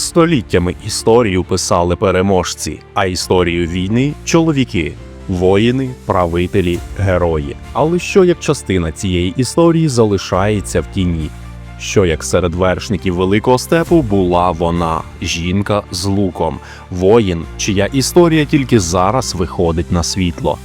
Століттями історію писали переможці, а історію війни чоловіки, воїни, правителі, герої. Але що як частина цієї історії залишається в тіні? Що як серед вершників великого степу була вона, жінка з луком, воїн, чия історія тільки зараз виходить на світло.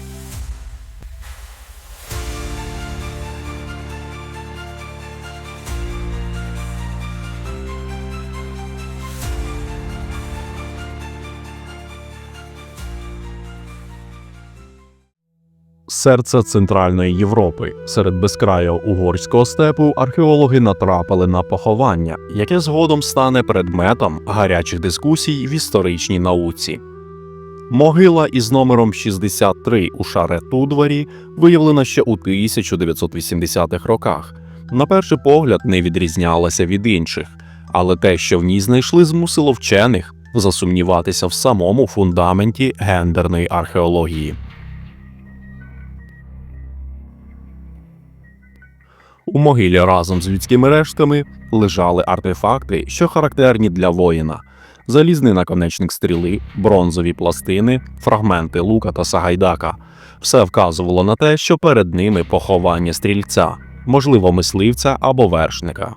Серце Центральної Європи серед безкрайого угорського степу археологи натрапили на поховання, яке згодом стане предметом гарячих дискусій в історичній науці. Могила із номером 63 у Шаре-Тудварі виявлена ще у 1980-х роках. На перший погляд не відрізнялася від інших, але те, що в ній знайшли, змусило вчених засумніватися в самому фундаменті гендерної археології. У могилі разом з людськими рештками лежали артефакти, що характерні для воїна: залізний наконечник стріли, бронзові пластини, фрагменти лука та сагайдака. Все вказувало на те, що перед ними поховання стрільця, можливо, мисливця або вершника.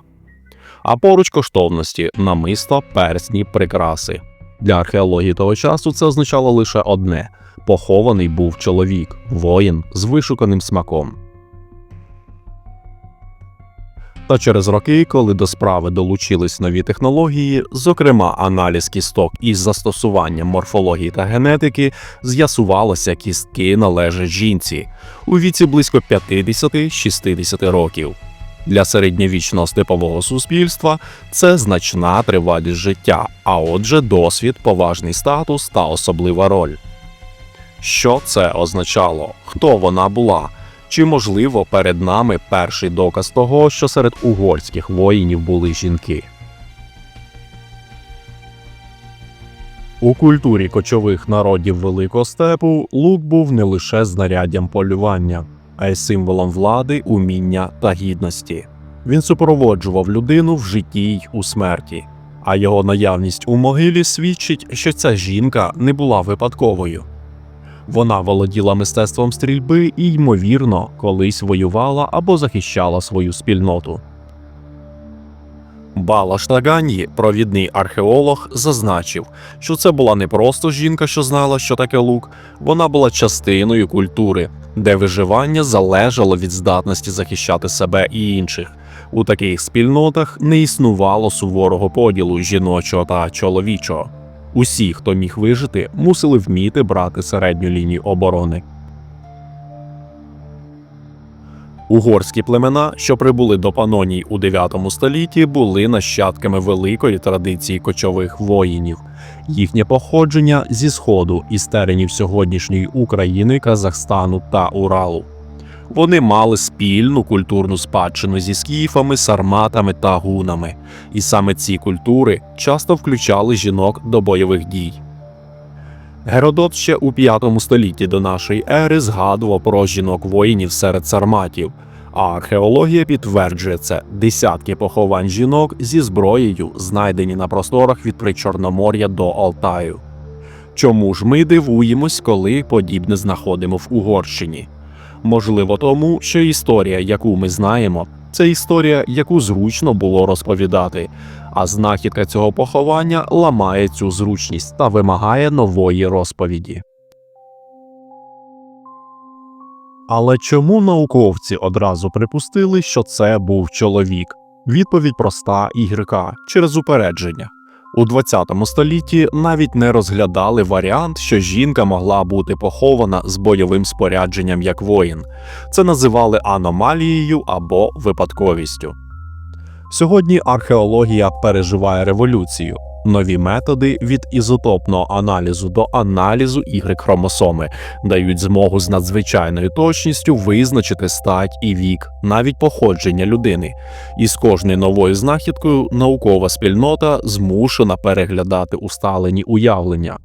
А поруч коштовності намисто, персні, прикраси. Для археології того часу це означало лише одне: похований був чоловік, воїн з вишуканим смаком. Та через роки, коли до справи долучились нові технології, зокрема аналіз кісток із застосуванням морфології та генетики, з'ясувалося, кістки належать жінці у віці близько 50-60 років. Для середньовічного степового суспільства це значна тривалість життя, а отже, досвід, поважний статус та особлива роль. Що це означало? Хто вона була? Чи можливо перед нами перший доказ того, що серед угорських воїнів були жінки? У культурі кочових народів Великого степу лук був не лише знаряддям полювання, а й символом влади, уміння та гідності. Він супроводжував людину в житті й у смерті, а його наявність у могилі свідчить, що ця жінка не була випадковою. Вона володіла мистецтвом стрільби і, ймовірно, колись воювала або захищала свою спільноту. Бала Штаганьї, провідний археолог, зазначив, що це була не просто жінка, що знала, що таке лук, вона була частиною культури, де виживання залежало від здатності захищати себе і інших. У таких спільнотах не існувало суворого поділу жіночого та чоловічого. Усі, хто міг вижити, мусили вміти брати середню лінію оборони. Угорські племена, що прибули до Паноній у 9 столітті, були нащадками великої традиції кочових воїнів. Їхнє походження зі сходу із теренів сьогоднішньої України, Казахстану та Уралу. Вони мали спільну культурну спадщину зі скіфами, сарматами та гунами, і саме ці культури часто включали жінок до бойових дій. Геродот ще у 5 столітті до нашої ери згадував про жінок воїнів серед сарматів, а археологія підтверджує це десятки поховань жінок зі зброєю, знайдені на просторах від Причорномор'я до Алтаю. Чому ж ми дивуємось, коли подібне знаходимо в Угорщині? Можливо, тому, що історія, яку ми знаємо, це історія, яку зручно було розповідати, а знахідка цього поховання ламає цю зручність та вимагає нової розповіді. Але чому науковці одразу припустили, що це був чоловік? Відповідь проста і гірка через упередження. У 20 столітті навіть не розглядали варіант, що жінка могла бути похована з бойовим спорядженням як воїн. Це називали аномалією або випадковістю. Сьогодні археологія переживає революцію. Нові методи від ізотопного аналізу до аналізу y хромосоми дають змогу з надзвичайною точністю визначити стать і вік, навіть походження людини. І з кожною новою знахідкою наукова спільнота змушена переглядати усталені уявлення.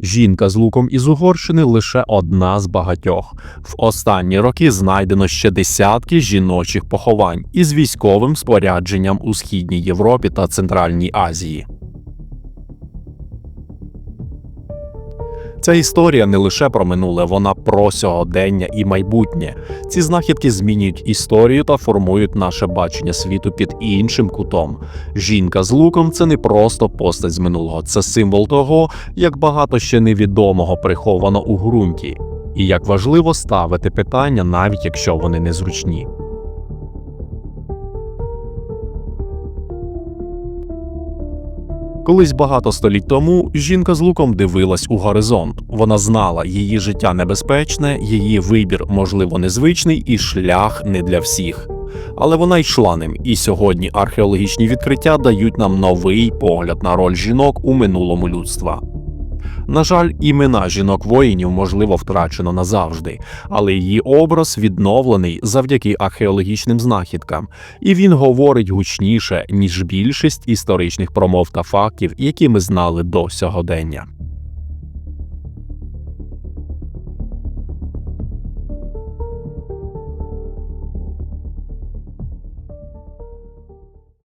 Жінка з луком із Угорщини лише одна з багатьох. В останні роки знайдено ще десятки жіночих поховань із військовим спорядженням у східній Європі та Центральній Азії. Ця історія не лише про минуле, вона про сьогодення і майбутнє. Ці знахідки змінюють історію та формують наше бачення світу під іншим кутом. Жінка з луком це не просто постать з минулого, це символ того, як багато ще невідомого приховано у ґрунті, і як важливо ставити питання, навіть якщо вони незручні. Колись багато століть тому жінка з луком дивилась у горизонт. Вона знала, її життя небезпечне, її вибір, можливо, незвичний, і шлях не для всіх. Але вона йшла ним, і сьогодні археологічні відкриття дають нам новий погляд на роль жінок у минулому людства. На жаль, імена жінок воїнів можливо втрачено назавжди, але її образ відновлений завдяки археологічним знахідкам, і він говорить гучніше ніж більшість історичних промов та фактів, які ми знали до сьогодення.